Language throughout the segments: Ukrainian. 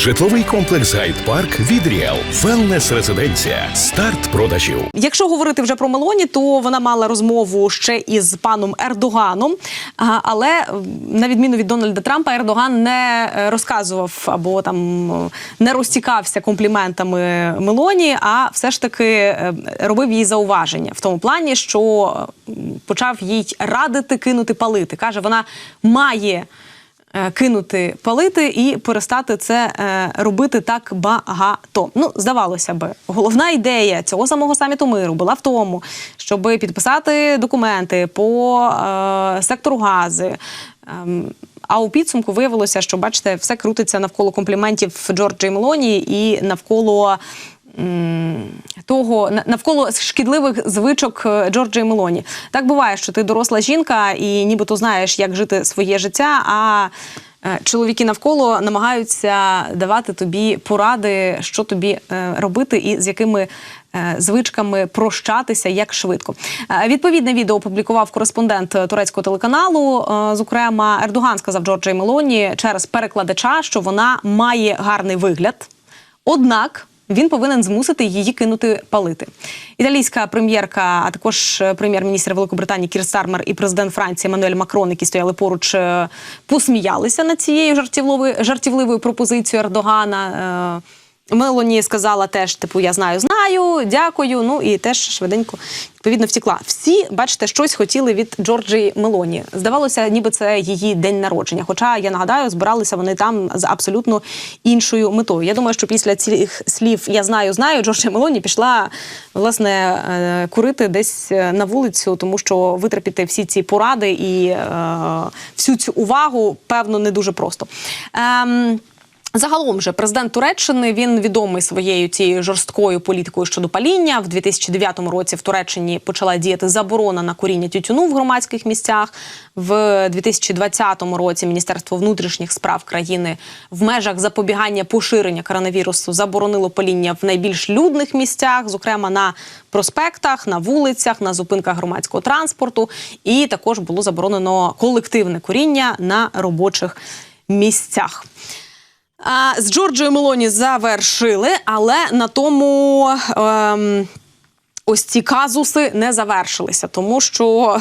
Житловий комплекс Гайд-Парк від Ріел. Велнес резиденція. Старт продажів. Якщо говорити вже про Мелоні, то вона мала розмову ще із паном Ердоганом. Але на відміну від Дональда Трампа, Ердоган не розказував або там е, не розтікався компліментами Мелоні, а все ж таки е, робив їй зауваження в тому плані, що почав їй радити кинути палити. каже, вона має. Е, Кинути палити і перестати це е, робити так багато. Ну, здавалося би, головна ідея цього самого саміту миру була в тому, щоб підписати документи по е, сектору гази. Ем, а у підсумку виявилося, що бачите, все крутиться навколо компліментів Джорджі Мелоні і навколо. Того навколо шкідливих звичок е, Джорджії Мелоні. Так буває, що ти доросла жінка і нібито знаєш, як жити своє життя. А е, чоловіки навколо намагаються давати тобі поради, що тобі е, робити і з якими звичками прощатися як швидко. Відповідне відео опублікував кореспондент турецького телеканалу. Зокрема, Ердоган сказав Джорджії Мелоні через перекладача, що вона має гарний вигляд. Однак він повинен змусити її кинути палити. Італійська прем'єрка, а також е, прем'єр-міністр Великобританії Кір Стармер і президент Франції Мануель Макрон, які стояли поруч, е, посміялися над цією жартівливою, пропозицією Ердогана. Мелоні сказала теж, типу, я знаю, знаю, дякую. Ну і теж швиденько відповідно втікла. Всі, бачите, щось хотіли від Джорджії Мелоні. Здавалося, ніби це її день народження. Хоча я нагадаю, збиралися вони там з абсолютно іншою метою. Я думаю, що після цих слів я знаю, знаю, Джорджія Мелоні пішла власне е, курити десь е, на вулицю, тому що витерпіти всі ці поради і е, всю цю увагу, певно, не дуже просто. Ем, Загалом же президент Туреччини він відомий своєю цією жорсткою політикою щодо паління. В 2009 році в Туреччині почала діяти заборона на куріння тютюну в громадських місцях. В 2020 році Міністерство внутрішніх справ країни в межах запобігання поширення коронавірусу заборонило паління в найбільш людних місцях, зокрема на проспектах, на вулицях, на зупинках громадського транспорту. І також було заборонено колективне куріння на робочих місцях. А, з Джорджою Мелоні завершили, але на тому ем, ось ці казуси не завершилися, тому що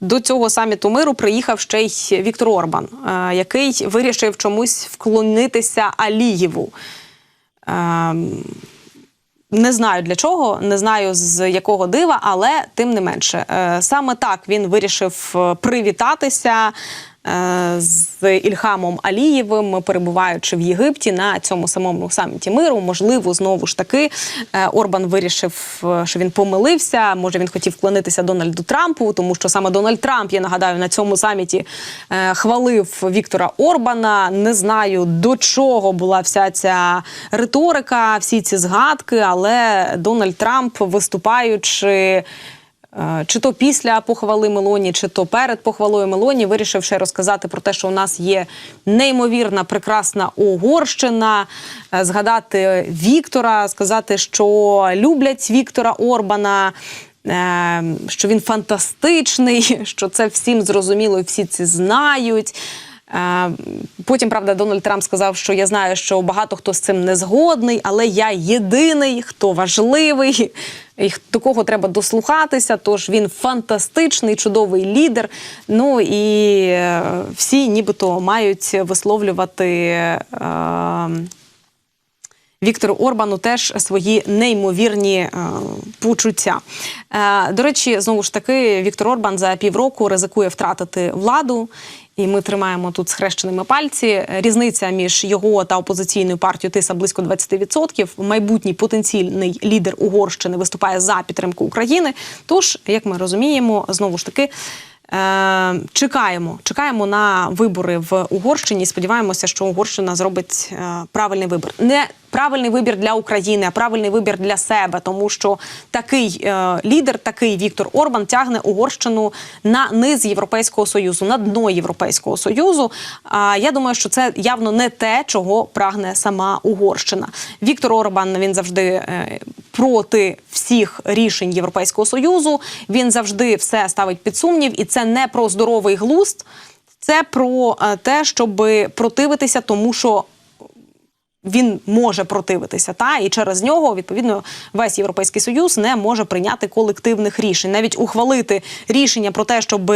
до цього саміту миру приїхав ще й Віктор Орбан, е, який вирішив чомусь вклонитися Алієву. Ем, не знаю для чого, не знаю з якого дива, але тим не менше, Е, саме так він вирішив е, привітатися з Ільхамом Алієвим, перебуваючи в Єгипті на цьому самому саміті миру. Можливо, знову ж таки е, Орбан вирішив, е, що він помилився. Може, він хотів вклонитися Дональду Трампу, тому що саме Дональд Трамп, я нагадаю, на цьому саміті е, хвалив Віктора Орбана. Не знаю до чого була вся ця риторика, всі ці згадки, але Дональд Трамп, виступаючи. Е, Чи то після похвали Мелоні, чи то перед похвалою Мелоні, вирішив ще розказати про те, що у нас є неймовірна, прекрасна Угорщина, е, згадати Віктора, сказати, що люблять Віктора Орбана. е, Що він фантастичний, що це всім зрозуміло, і всі це знають. Е, Потім, правда, Дональд Трамп сказав, що я знаю, що багато хто з цим не згодний, але я єдиний, хто важливий, і до кого треба дослухатися. Тож він фантастичний, чудовий лідер. Ну і е, всі нібито мають висловлювати. Е, Віктору Орбану теж свої неймовірні е, почуття. Е, до речі, знову ж таки, Віктор Орбан за півроку ризикує втратити владу. І ми тримаємо тут схрещеними пальці. Різниця між його та опозиційною партією Тиса близько 20%. Майбутній потенційний лідер Угорщини виступає за підтримку України. Тож, як ми розуміємо, знову ж таки. Е, чекаємо, чекаємо на вибори в Угорщині. Сподіваємося, що Угорщина зробить е, правильний вибір. Не правильний вибір для України, а правильний вибір для себе, тому що такий е, лідер, такий Віктор Орбан тягне Угорщину на низ Європейського союзу, на дно Європейського союзу. А я думаю, що це явно не те, чого прагне сама Угорщина. Віктор Орбан він завжди проти всіх рішень Європейського союзу. Він завжди все ставить під сумнів, і це не про здоровий глузд, це про е, те, щоб противитися тому, що він може противитися, та і через нього відповідно весь європейський союз не може прийняти колективних рішень, навіть ухвалити рішення про те, щоб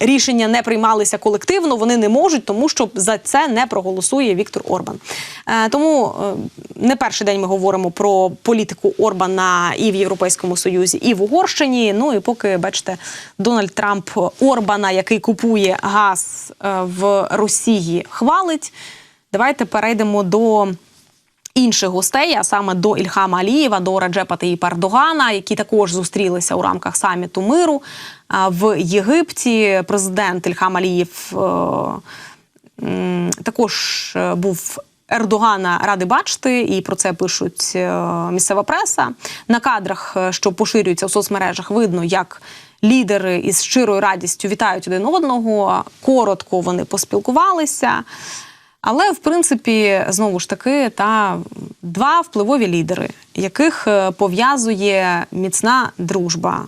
рішення не приймалися колективно, вони не можуть, тому що за це не проголосує Віктор Орбан. Е, тому е, не перший день ми говоримо про політику Орбана і в Європейському Союзі, і в Угорщині. Ну і поки бачите, Дональд Трамп Орбана, який купує газ е, в Росії, хвалить. Давайте перейдемо до інших гостей, а саме до Ільхама Алієва, до Раджепа Таїпа Ердогана, які також зустрілися у рамках саміту миру в Єгипті. Президент Ільхам Алієв е, також е, був. Ердогана ради бачити, і про це пишуть е, місцева преса. На кадрах, що поширюються у соцмережах, видно, як лідери із щирою радістю вітають один одного. Коротко вони поспілкувалися. Але в принципі, знову ж таки, та два впливові лідери, яких е, пов'язує міцна дружба.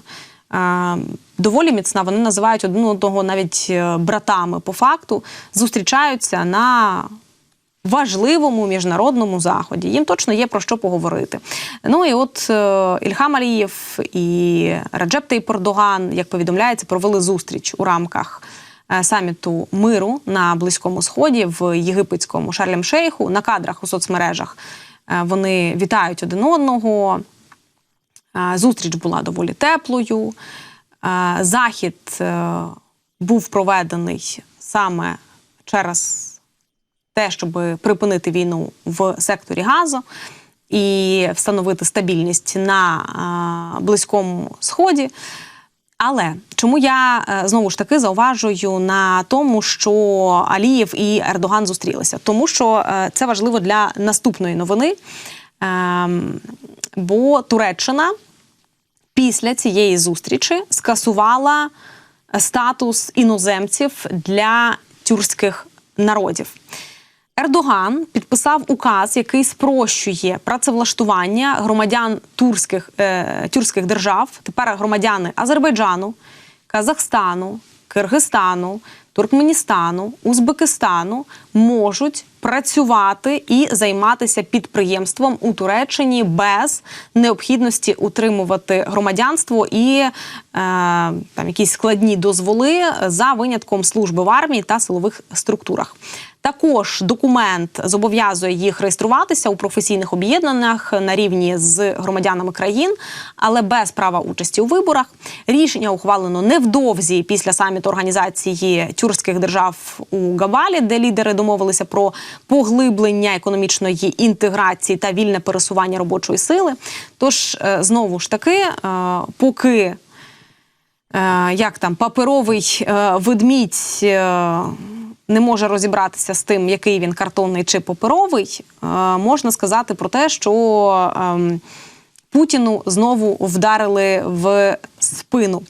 Е, Доволі міцна, вони називають один одного навіть е, братами по факту, зустрічаються на важливому міжнародному заході. Їм точно є про що поговорити. Ну і от Ільхам Алієв і Раджеп Тейп Ердоган, як повідомляється, провели зустріч у рамках саміту миру на Близькому Сході в єгипетському Шарлем Шейху. На кадрах у соцмережах е, вони вітають один одного. Е, Зустріч була доволі теплою. Е, Захід е, був проведений саме через те, щоб припинити війну в секторі газу і встановити стабільність на е, Близькому Сході. Але чому я е, знову ж таки зауважую на тому, що Алієв і Ердоган зустрілися? Тому що е, це важливо для наступної новини. Ем, Бо Туреччина після цієї зустрічі скасувала статус іноземців для тюркських народів. Ердоган підписав указ, який спрощує працевлаштування громадян турських, е, тюркських держав. Тепер громадяни Азербайджану, Казахстану, Киргизстану, Туркменістану, Узбекистану можуть працювати і займатися підприємством у Туреччині без необхідності утримувати громадянство і е, там якісь складні дозволи за винятком служби в армії та силових структурах. Також документ зобов'язує їх реєструватися у професійних об'єднаннях на рівні з громадянами країн, але без права участі у виборах. Рішення ухвалено невдовзі після саміту організації тюркських держав у Габалі, де лідери домовилися про поглиблення економічної інтеграції та вільне пересування робочої сили. Тож е, знову ж таки, е, поки е, як там паперовий ведмідь. не може розібратися з тим, який він картонний чи паперовий, можна сказати про те, що ем, Путіну знову вдарили в спину.